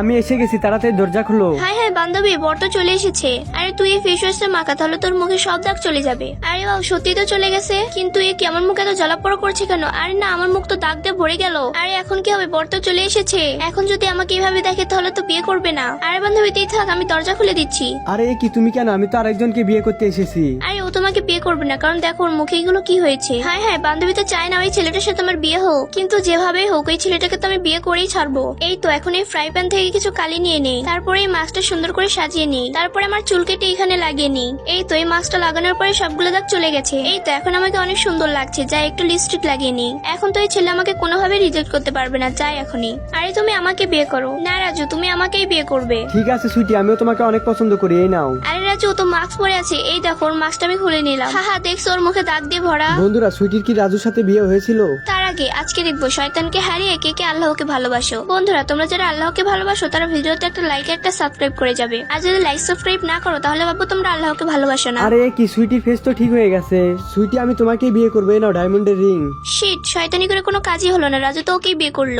আমি এসে গেছি তাড়াতাড়ি দরজা খুলো। হ্যাঁ হ্যাঁ বান্ধবী বর তো চলে এসেছে। আরে তুই এই ফেস ওয়াশটা মাখা তাহলে তোর মুখে সব দাগ চলে যাবে। আরে বাবা সত্যি তো চলে গেছে? কিন্তু এ কেমন মুখে তো জ্বালাপড়া করছে কেন? আরে না আমার মুখ তো দাগ দিয়ে ভরে গেল। আরে এখন কি হবে? বর তো চলে এসেছে। এখন যদি আমাকে এইভাবে দেখে তাহলে তো বিয়ে করবে না। আরে বান্ধবী তুই থাক আমি দরজা খুলে দিচ্ছি। আরে এ কি তুমি কেন? আমি তো আরেকজনকে বিয়ে করতে এসেছি। আরে তোমাকে বিয়ে করবে না। কারণ দেখো ওর মুখে এগুলো কি হয়েছে? হ্যাঁ হ্যাঁ বান্ধবী তো চায় না ওই ছেলেটার সাথে আমার বিয়ে হোক। কিন্তু যেভাবে হোক ওই ছেলেটাকে তো আমি বিয়ে করেই ছাড়বো। এই তো এখন এই ফ্রাই প্যান থেকে কিছু কালি নিয়ে নেই। তারপরে এই মাস্কটা সুন্দর করে সাজিয়ে নিই। তারপরে আমার চুল কেটে এখানে লাগিয়ে নিই। এই তো এই মাস্কটা লাগানোর পরে সবগুলো দাগ চলে গেছে। এই তো এখন আমাকে অনেক সুন্দর লাগছে। যাই একটু লিপস্টিক লাগিয়ে নিই। এখন তো এই ছেলে আমাকে কোনোভাবে রিজেক্ট করতে পারবে না। যাই এখনই। আরে তুমি আমাকে বিয়ে করো। না রাজু তুমি আমাকেই বিয়ে করবে। ঠিক আছে সুইটি আমিও তোমাকে অনেক পছন্দ করি এই নাও। আরে রাজু তো মাস্ক পরে আছে এই দেখো ওর মাস্কটা আমি খুলে নিলাম। হা হা দেখছ ওর মুখে দাগ দিয়ে ভরা? বন্ধুরা সুইটির কি রাজুর সাথে বিয়ে হয়েছিল? তার আগে আজকে দেখব শয়তানকে হারিয়ে কে কে আল্লাহকে ভালোবাসো। বন্ধুরা তোমরা যারা আল্লাহকে ভালোবাসো তারা ভিডিওতে একটা লাইক একটা সাবস্ক্রাইব করে যাবে। আর যদি লাইক সাবস্ক্রাইব না করো তাহলে ভাবো তোমরা আল্লাহকে ভালোবাসো না। আরে কি সুইটির ফেস তো ঠিক হয়ে গেছে। সুইটি আমি তোমাকেই বিয়ে করব এই নাও ডায়মন্ডের রিং শিট শয়তানি করে কোনো কাজই হলো না রাজু তো ওকেই বিয়ে করল।